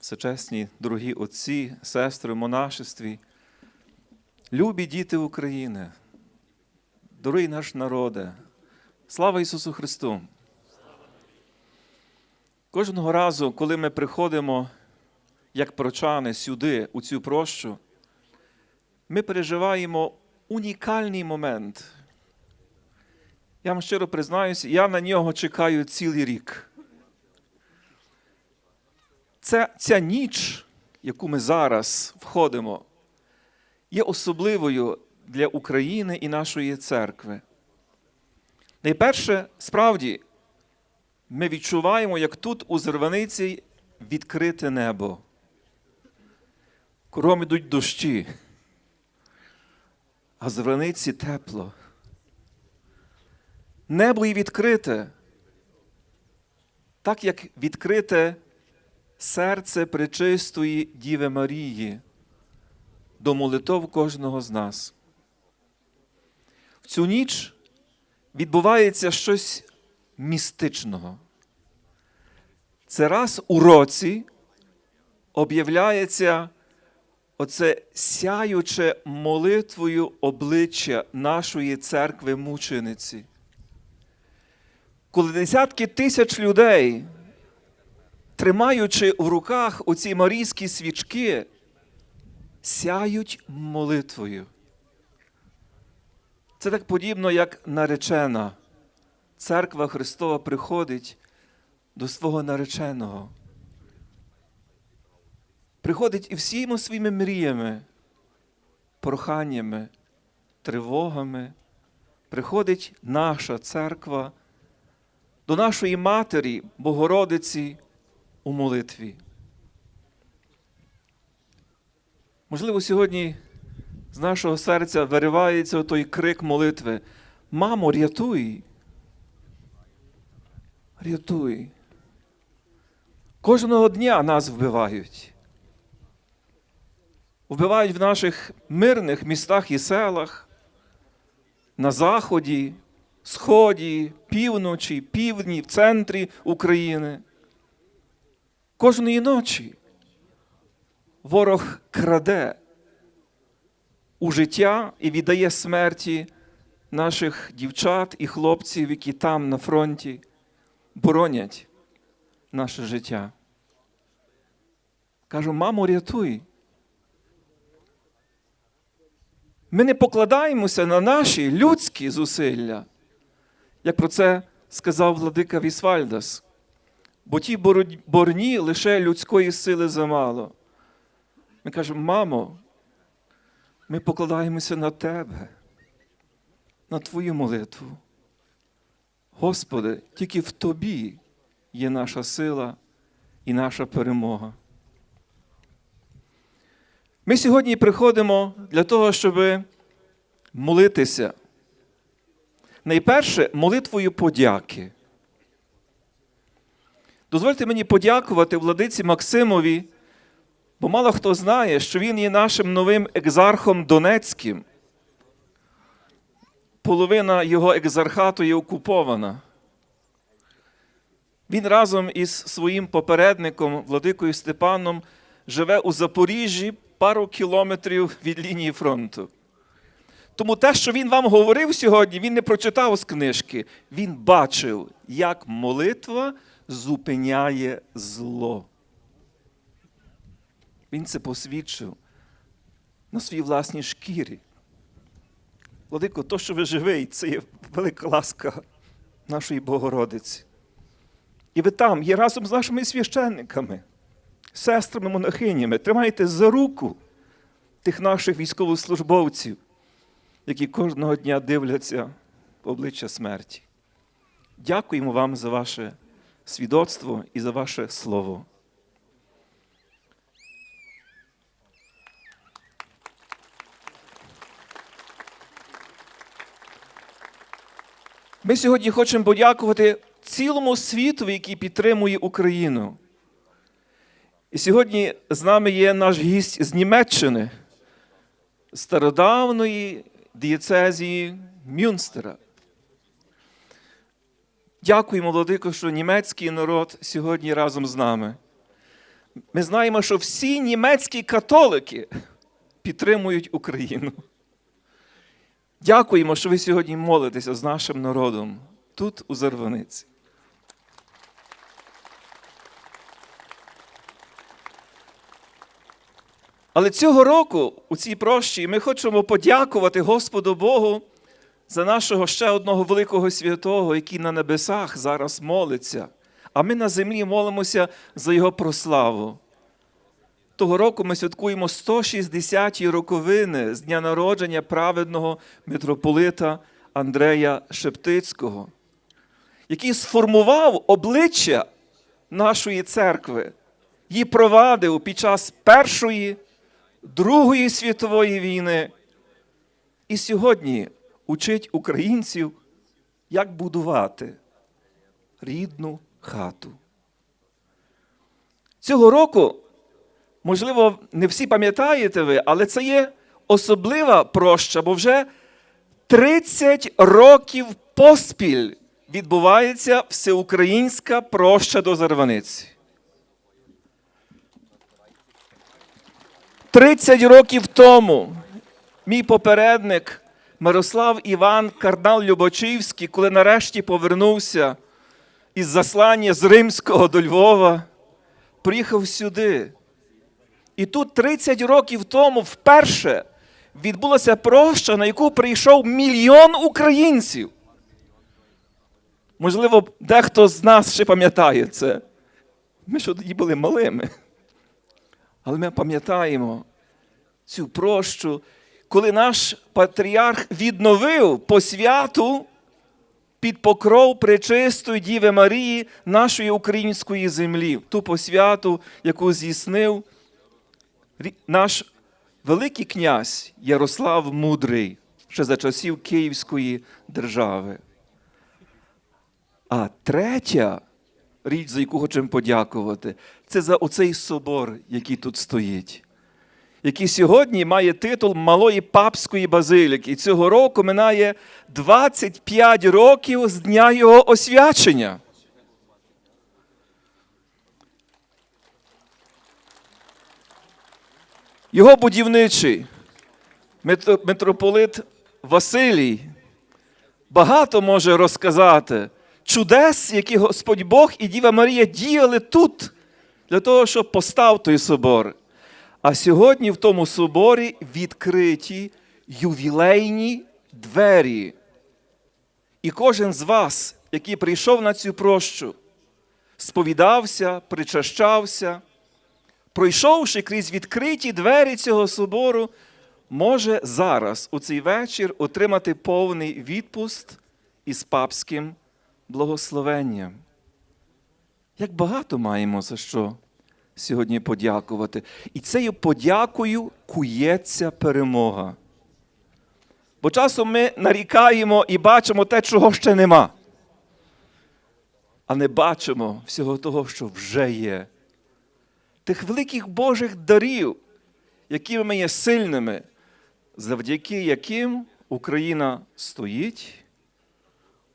всечесні дорогі отці, сестри монашестві, любі діти України, дорогий наш народе, слава Ісусу Христу! Кожного разу, коли ми приходимо, як прочани, сюди, у цю прощу, ми переживаємо унікальний момент. Я вам щиро признаюся, я на нього чекаю цілий рік. Це, ця ніч, яку ми зараз входимо, є особливою для України і нашої церкви. Найперше, справді, ми відчуваємо, як тут у Зерваниці відкрите небо. Кругом ідуть дощі, а в Зерваниці тепло. Небо і відкрите, так як відкрите серце пречистої Діви Марії до молитов кожного з нас. В цю ніч відбувається щось містичного. Це раз у році об'являється оце сяюче молитвою обличчя нашої церкви мучениці. Коли десятки тисяч людей, тримаючи в руках оці марійські свічки, сяють молитвою. Це так подібно, як наречена. Церква Христова приходить до свого нареченого. Приходить і всіма своїми мріями, проханнями, тривогами. Приходить наша церква до нашої Матері, Богородиці у молитві. Можливо, сьогодні з нашого серця виривається той крик молитви. Мамо, рятуй! Рятуй! Кожного дня нас вбивають. Вбивають в наших мирних містах і селах, на заході, сході, півночі, півдні, в центрі України. Кожної ночі ворог краде у життя і віддає смерті наших дівчат і хлопців, які там на фронті боронять наше життя. Кажу, мамо, рятуй. Ми не покладаємося на наші людські зусилля, як про це сказав владика Вісвальдас. Бо ті борні лише людської сили замало. Ми кажемо, мамо, ми покладаємося на тебе, на Твою молитву. Господи, тільки в Тобі є наша сила і наша перемога. Ми сьогодні приходимо для того, щоб молитися. Найперше молитвою подяки. Дозвольте мені подякувати владиці Максимові, бо мало хто знає, що він є нашим новим екзархом Донецьким. Половина його екзархату є окупована. Він разом із своїм попередником, владикою Степаном, живе у Запоріжжі пару кілометрів від лінії фронту. Тому те, що він вам говорив сьогодні, він не прочитав з книжки. Він бачив, як молитва зупиняє зло. Він це посвідчив на своїй власній шкірі. Владико, то, що ви живий, це є велика ласка нашої Богородиці. І ви там є разом з нашими священниками, сестрами монахинями. Тримайте за руку тих наших військовослужбовців, які кожного дня дивляться в обличчя смерті. Дякуємо вам за ваше свідоцтво і за ваше слово. Ми сьогодні хочемо подякувати цілому світу, який підтримує Україну. І сьогодні з нами є наш гість з Німеччини, стародавної дієцезії Мюнстера. Дякуємо, Владико, що німецький народ сьогодні разом з нами. Ми знаємо, що всі німецькі католики підтримують Україну. Дякуємо, що ви сьогодні молитеся з нашим народом тут, у Зарваниці. Але цього року у цій прощі ми хочемо подякувати Господу Богу за нашого ще одного великого святого, який на небесах зараз молиться. А ми на землі молимося за Його прославу. Того року ми святкуємо 160-ті роковини з дня народження праведного митрополита Андрея Шептицького, який сформував обличчя нашої церкви, її провадив під час Першої, Другої світової війни. І сьогодні учить українців, як будувати рідну хату. Цього року, можливо, не всі пам'ятаєте ви, але це є особлива проща, бо вже 30 років поспіль відбувається всеукраїнська проща до Зарваниці. 30 років тому мій попередник Мирослав Іван Кардинал Любочівський, коли нарешті повернувся із заслання з Римського до Львова, приїхав сюди. І тут 30 років тому вперше відбулася проща, на яку прийшов мільйон українців. Можливо, дехто з нас ще пам'ятає це. Ми що тоді були малими. Але ми пам'ятаємо цю прощу, коли наш патріарх відновив посвяту під покров пречистої Діви Марії нашої української землі, ту посвяту, яку здійснив наш великий князь Ярослав Мудрий ще за часів Київської держави. А третя річ, за яку хочемо подякувати, це за оцей собор, який тут стоїть, який сьогодні має титул Малої Папської базиліки. І цього року минає 25 років з дня його освячення. Його будівничий митро- митрополит Василій багато може розказати чудес, які Господь Бог і Діва Марія діяли тут для того, щоб постав той собор. А сьогодні в тому соборі відкриті ювілейні двері. І кожен з вас, який прийшов на цю прощу, сповідався, причащався, пройшовши крізь відкриті двері цього собору, може зараз, у цей вечір, отримати повний відпуст із папським благословенням. Як багато маємо за що сьогодні подякувати. І цією подякою кується перемога. Бо часом ми нарікаємо і бачимо те, чого ще нема. А не бачимо всього того, що вже є. Тих великих Божих дарів, якими є сильними, завдяки яким Україна стоїть,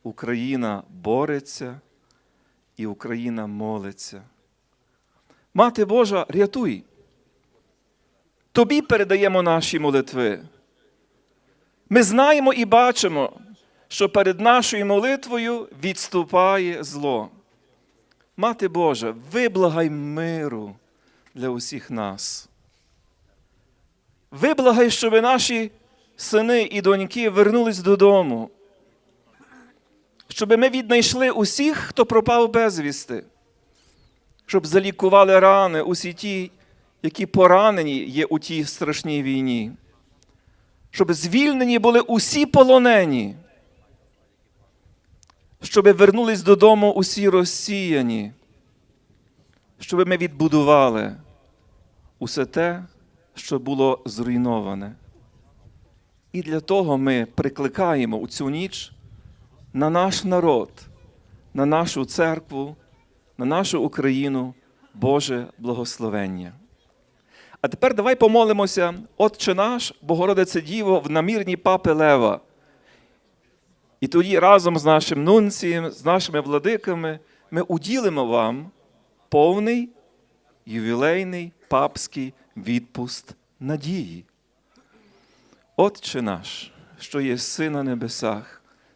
Україна бореться і Україна молиться. Мати Божа, рятуй. Тобі передаємо наші молитви. Ми знаємо і бачимо, що перед нашою молитвою відступає зло. Мати Божа, виблагай миру для усіх нас. Виблагай, щоб наші сини і доньки вернулись додому, щоб ми віднайшли усіх, хто пропав безвісти, щоб залікували рани усі ті, які поранені є у тій страшній війні, щоб звільнені були усі полонені, щоб вернулись додому усі розсіяні, щоб ми відбудували усе те, що було зруйноване. І для того ми прикликаємо у цю ніч на наш народ, на нашу церкву, на нашу Україну Боже благословення. А тепер давай помолимося, Отче наш, Богородице Діво, в намірні папи Лева. І тоді разом з нашим нунцієм, з нашими владиками, ми уділимо вам повний ювілейний папський відпуст надії. Отче наш, що єси на небесах,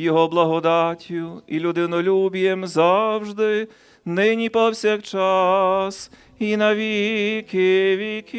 Його благодаттю і людинолюбієм завжди, нині повсякчас, і на віки віків.